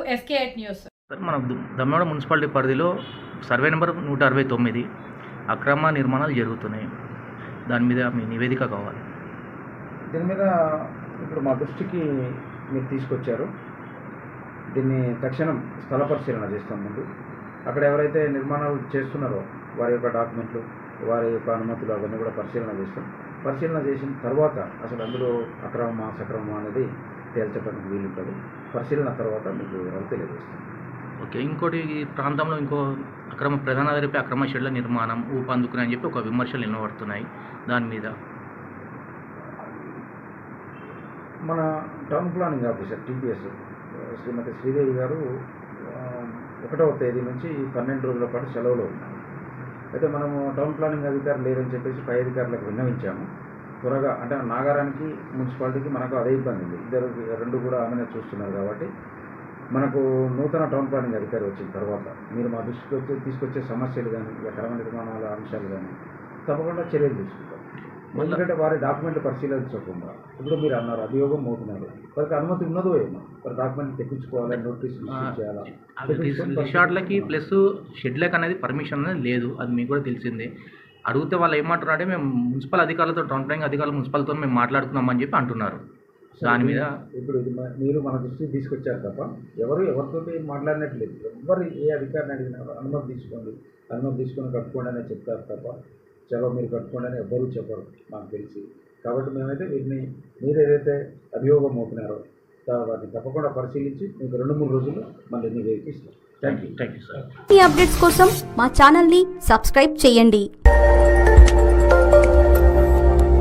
Fake news. Sir మన దు- దమ్మవాడ మున్సిపాలిటీ పరిధిలో సర్వే నెంబర్ నూట అరవై తొమ్మిది అక్రమ నిర్మాణాలు జరుగుతున్నాయి. దాని మీద మీ నివేదిక కావాలి. దీని మీద ఇప్పుడు మా దృష్టికి మీరు తీసుకొచ్చారు. దీన్ని తక్షణం స్థల పరిశీలన చేస్తాం ముందు. అక్కడ ఎవరైతే నిర్మాణాలు చేస్తున్నారో వారి యొక్క డాక్యుమెంట్లు వారి యొక్క అనుమతులు అవన్నీ కూడా పరిశీలన చేస్తాం. పరిశీలన చేసిన తర్వాత అసలు అందులో అక్రమమా సక్రమమా అనేది తేల్చడానికి వీలుంటుంది పరిశీలన తర్వాత మీకు వివరాలు తెలియజేస్తాం ఓకే ఇంకోటి ఈ ప్రాంతంలో ఇంకో అక్రమ ప్రధాన జరిపే అక్రమ షెడ్ల నిర్మాణం ఊపందుకుని అని చెప్పి ఒక విమర్శలు వినబడుతున్నాయి దాని మీద మన town planning officer TPS Shrimati Sridevi garu ఒకటవ తేదీ నుంచి పన్నెండు రోజుల పాటు సెలవులో ఉన్నారు. అయితే మనము టౌన్ ప్లానింగ్ అధికారులు లేరని చెప్పేసి పై అధికారులకు విన్నవించాము. త్వరగా అంటే నాగారానికి మున్సిపాలిటీకి మనకు అదే ఇబ్బంది. ఉంది ఇద్దరు రెండు కూడా ఆమెనే చూస్తున్నారు కాబట్టి మనకు నూతన టౌన్ ప్లానింగ్ అధికారి వచ్చిన తర్వాత మీరు మా దృష్టికి వచ్చి తీసుకొచ్చే సమస్యలు కానీ అక్రమ నిర్మాణాల అంశాలు కానీ తప్పకుండా చర్యలు తీసుకుంటాం. ఎందుకంటే వారి డాక్యుమెంట్లు పరిశీలించకుండా ఇప్పుడు మీరు అన్నారు అభియోగం మోపుతున్నారు వారికి అనుమతి ఉన్నదో ఏమో. వారి డాక్యుమెంట్ తెప్పించుకోవాలి నోటీస్ చేయాలా? రిసార్ట్లకి ప్లస్ షెడ్లకి అనేది పర్మిషన్ అనేది లేదు అది మీకు కూడా తెలిసిందే. అడిగితే వాళ్ళు ఏమంటారు అంటే మేము మున్సిపల్ అధికారులతో టౌన్ ప్లానింగ్ అధికారులు మున్సిపల్తో మేము మాట్లాడుతున్నామని చెప్పి అంటున్నారు. దాని మీద ఇప్పుడు మీరు మన దృష్టికి తీసుకొచ్చారు తప్ప ఎవరు ఎవరితో మాట్లాడినట్లేదు. ఎవరు ఏ అధికారిని అడిగినా అనుమతి తీసుకోండి అనుమతి తీసుకొని కట్టుకోండి అని చెప్తారు తప్ప చలో మీరు కట్టుకోండి అని ఎవ్వరూ చెప్పరు నాకు తెలిసి. కాబట్టి మేమైతే వీటిని మీరు ఏదైతే అభియోగం మోపినారో వాటిని తప్పకుండా పరిశీలించి మీకు రెండు మూడు రోజులు మళ్ళీ ఇస్తాం. Thank you thank you sir. ఈ అప్డేట్స్ కోసం మా ఛానల్ని సబ్స్క్రైబ్ చేయండి.